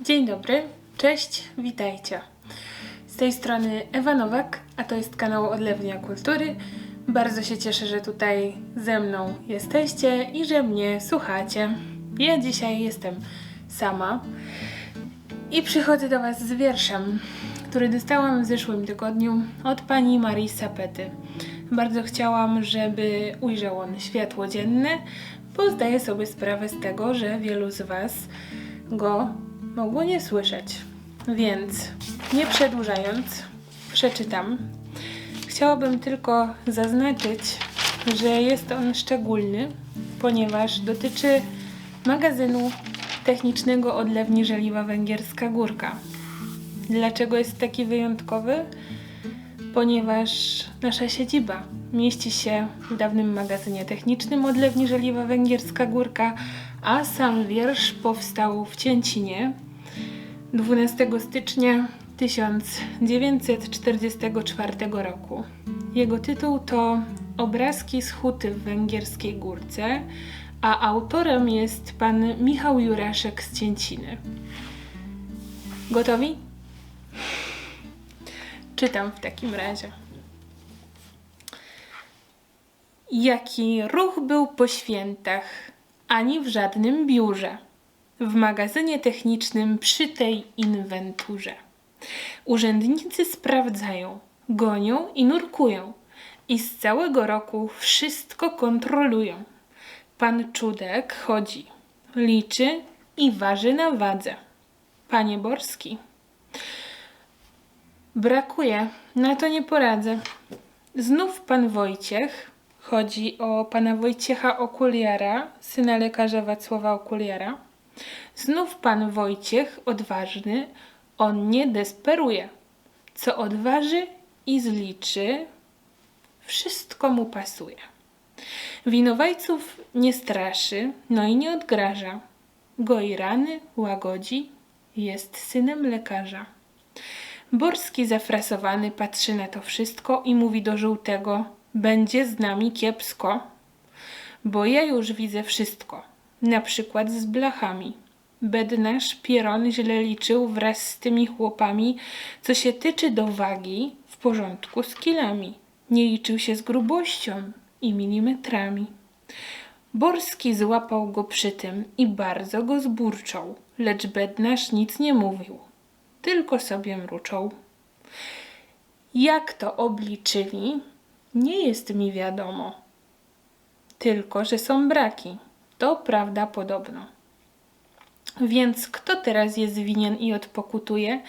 Dzień dobry, cześć, witajcie. Z tej strony Ewa Nowak, a to jest kanał Odlewnia Kultury. Bardzo się cieszę, że tutaj ze mną jesteście i że mnie słuchacie. Ja dzisiaj jestem sama i przychodzę do Was z wierszem, który dostałam w zeszłym tygodniu od pani Marii Sapety. Bardzo chciałam, żeby ujrzał on światło dzienne, bo zdaję sobie sprawę z tego, że wielu z Was go mogło nie słyszeć. Więc nie przedłużając, przeczytam. Chciałabym tylko zaznaczyć, że jest on szczególny, ponieważ dotyczy magazynu technicznego odlewni żeliwa Węgierska Górka. Dlaczego jest taki wyjątkowy? Ponieważ nasza siedziba mieści się w dawnym magazynie technicznym odlewni żeliwa Węgierska Górka, a sam wiersz powstał w Cięcinie 12 stycznia 1944 roku. Jego tytuł to Obrazki z huty w Węgierskiej Górce, a autorem jest pan Michał Juraszek z Cięciny. Gotowi? Czytam w takim razie. Jaki ruch był po świętach, ani w żadnym biurze. W magazynie technicznym przy tej inwenturze. Urzędnicy sprawdzają, gonią i nurkują i z całego roku wszystko kontrolują. Pan Czudek chodzi, liczy i waży na wadze. Panie Borski. Brakuje, na to nie poradzę. Znów pan Wojciech, chodzi o pana Wojciecha Okuliara, syna lekarza Wacława Okuliara. Znów pan Wojciech, odważny, on nie desperuje. Co odważy i zliczy, wszystko mu pasuje. Winowajców nie straszy, no i nie odgraża. Goi rany, łagodzi, jest synem lekarza. Borski zafrasowany patrzy na to wszystko i mówi do żółtego: Będzie z nami kiepsko, bo ja już widzę wszystko, na przykład z blachami. Bednarz Pieron źle liczył wraz z tymi chłopami, co się tyczy do wagi, w porządku z kilami. Nie liczył się z grubością i milimetrami. Borski złapał go przy tym i bardzo go zburczał, lecz bednarz nic nie mówił, tylko sobie mruczał. Jak to obliczyli, nie jest mi wiadomo. Tylko, że są braki. To prawda podobno. Więc kto teraz jest winien i odpokutuje,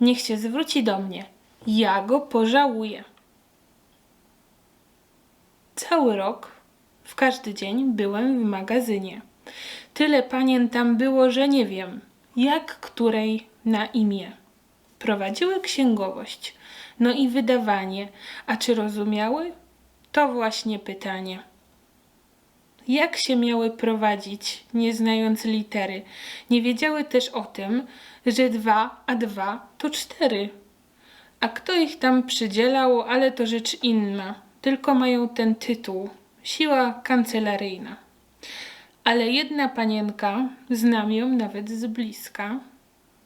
niech się zwróci do mnie. Ja go pożałuję. Cały rok, w każdy dzień byłem w magazynie. Tyle panien tam było, że nie wiem, jak której na imię. Prowadziły księgowość, no i wydawanie, a czy rozumiały? To właśnie pytanie. Jak się miały prowadzić, nie znając litery? Nie wiedziały też o tym, że dwa a dwa to cztery. A kto ich tam przydzielał, ale to rzecz inna. Tylko mają ten tytuł. Siła kancelaryjna. Ale jedna panienka, znam ją nawet z bliska,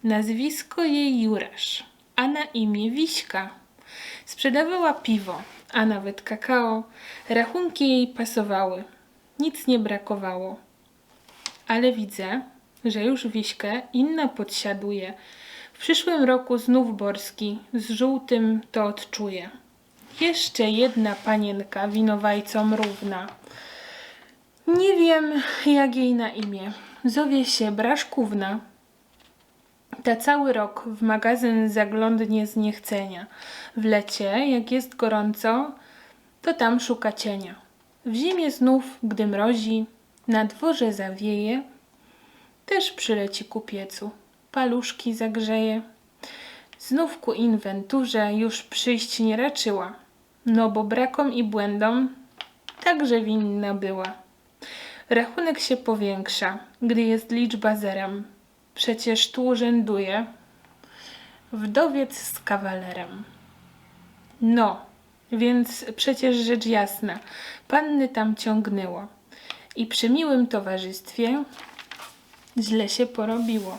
nazwisko jej Jurasz, a na imię Wiśka. Sprzedawała piwo, a nawet kakao. Rachunki jej pasowały. Nic nie brakowało. Ale widzę, że już Wiśkę inna podsiaduje. W przyszłym roku znów Borski z żółtym to odczuje. Jeszcze jedna panienka winowajcom równa. Nie wiem, jak jej na imię. Zowie się Braszkówna. Ta cały rok w magazyn zaglądnie z niechcenia. W lecie, jak jest gorąco, to tam szuka cienia. W zimie znów, gdy mrozi, na dworze zawieje, też przyleci ku piecu, paluszki zagrzeje. Znów ku inwenturze już przyjść nie raczyła, no bo brakom i błędom także winna była. Rachunek się powiększa, gdy jest liczba zerem. Przecież tu urzęduje wdowiec z kawalerem. No, więc przecież rzecz jasna, panny tam ciągnęło i przy miłym towarzystwie źle się porobiło.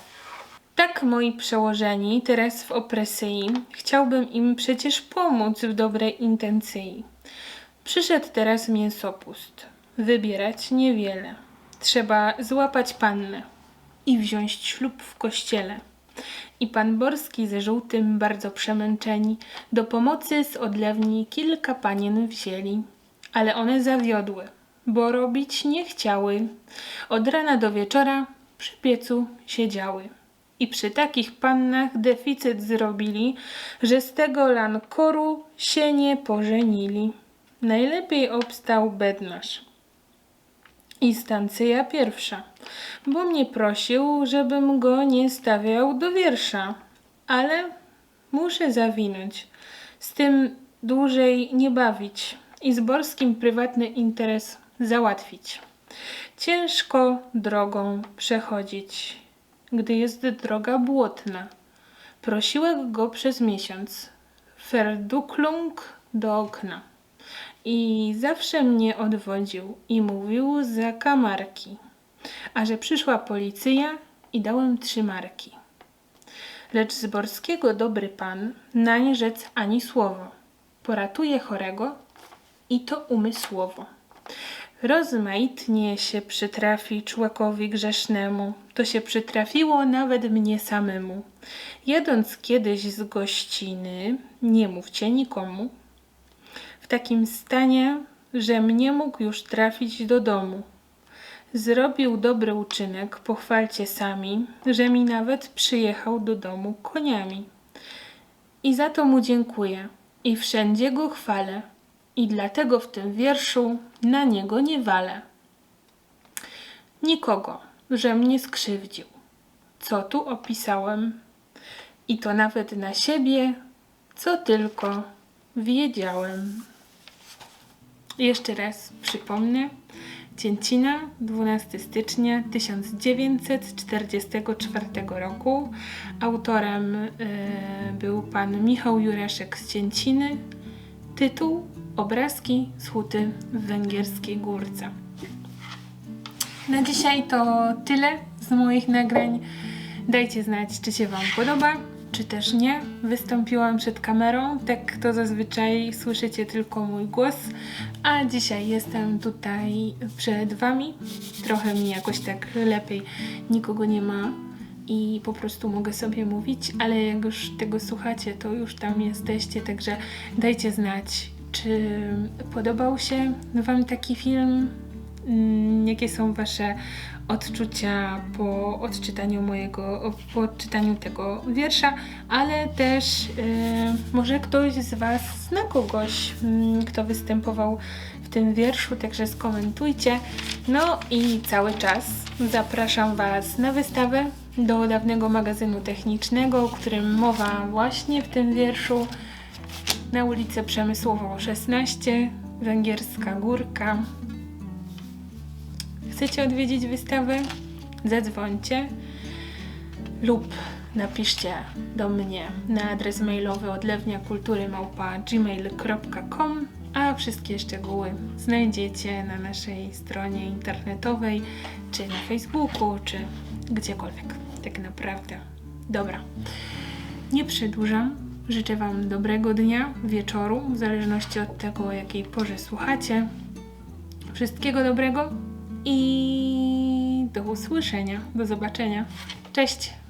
Tak moi przełożeni, teraz w opresji, chciałbym im przecież pomóc w dobrej intencji. Przyszedł teraz mięsopust. Wybierać niewiele. Trzeba złapać pannę i wziąć ślub w kościele. I pan Borski ze żółtym, bardzo przemęczeni, do pomocy z odlewni kilka panien wzięli. Ale one zawiodły, bo robić nie chciały. Od rana do wieczora przy piecu siedziały. I przy takich pannach deficyt zrobili, że z tego lankoru się nie pożenili. Najlepiej obstał bednarz. I stancja pierwsza, bo mnie prosił, żebym go nie stawiał do wiersza. Ale muszę zawinąć, z tym dłużej nie bawić i z Borskim prywatny interes załatwić. Ciężko drogą przechodzić, gdy jest droga błotna. Prosiłem go przez miesiąc, ferduklung do okna. I zawsze mnie odwodził i mówił za kamarki. A że przyszła policja i dałem trzy marki. Lecz z Borskiego dobry pan nań rzec ani słowo. Poratuje chorego i to umysłowo. Rozmaitnie się przytrafi człowiekowi grzesznemu. To się przytrafiło nawet mnie samemu. Jadąc kiedyś z gościny, nie mówcie nikomu, w takim stanie, że mnie mógł już trafić do domu. Zrobił dobry uczynek, pochwalcie sami, że mi nawet przyjechał do domu koniami. I za to mu dziękuję i wszędzie go chwalę i dlatego w tym wierszu na niego nie walę. Nikogo, że mnie skrzywdził, co tu opisałem, i to nawet na siebie, co tylko wiedziałem. Jeszcze raz przypomnę. Cięcina, 12 stycznia 1944 roku. Autorem e, był pan Michał Jureszek z Cięciny. Tytuł Obrazki z huty w węgierskiej górce. Na dzisiaj to tyle z moich nagrań. Dajcie znać, czy się Wam podoba, czy też nie. Wystąpiłam przed kamerą, tak to zazwyczaj słyszycie tylko mój głos, a dzisiaj jestem tutaj przed Wami. Trochę mi jakoś tak lepiej, nikogo nie ma i po prostu mogę sobie mówić, ale jak już tego słuchacie, to już tam jesteście, także dajcie znać, czy podobał się Wam taki film? Mm, Jakie są Wasze odczucia po odczytaniu mojego, po odczytaniu tego wiersza, ale też yy, może ktoś z Was zna kogoś, mm, kto występował w tym wierszu, także skomentujcie. No i cały czas zapraszam Was na wystawę do dawnego magazynu technicznego, o którym mowa właśnie w tym wierszu na ulicę Przemysłową 16, Węgierska Górka. Chcecie odwiedzić wystawę? Zadzwońcie lub napiszcie do mnie na adres mailowy odlewniakulturymałpa.gmail.com a wszystkie szczegóły znajdziecie na naszej stronie internetowej, czy na Facebooku, czy gdziekolwiek. Tak naprawdę. Dobra. Nie przedłużam. Życzę Wam dobrego dnia, wieczoru, w zależności od tego, o jakiej porze słuchacie. Wszystkiego dobrego i do usłyszenia, do zobaczenia. Cześć!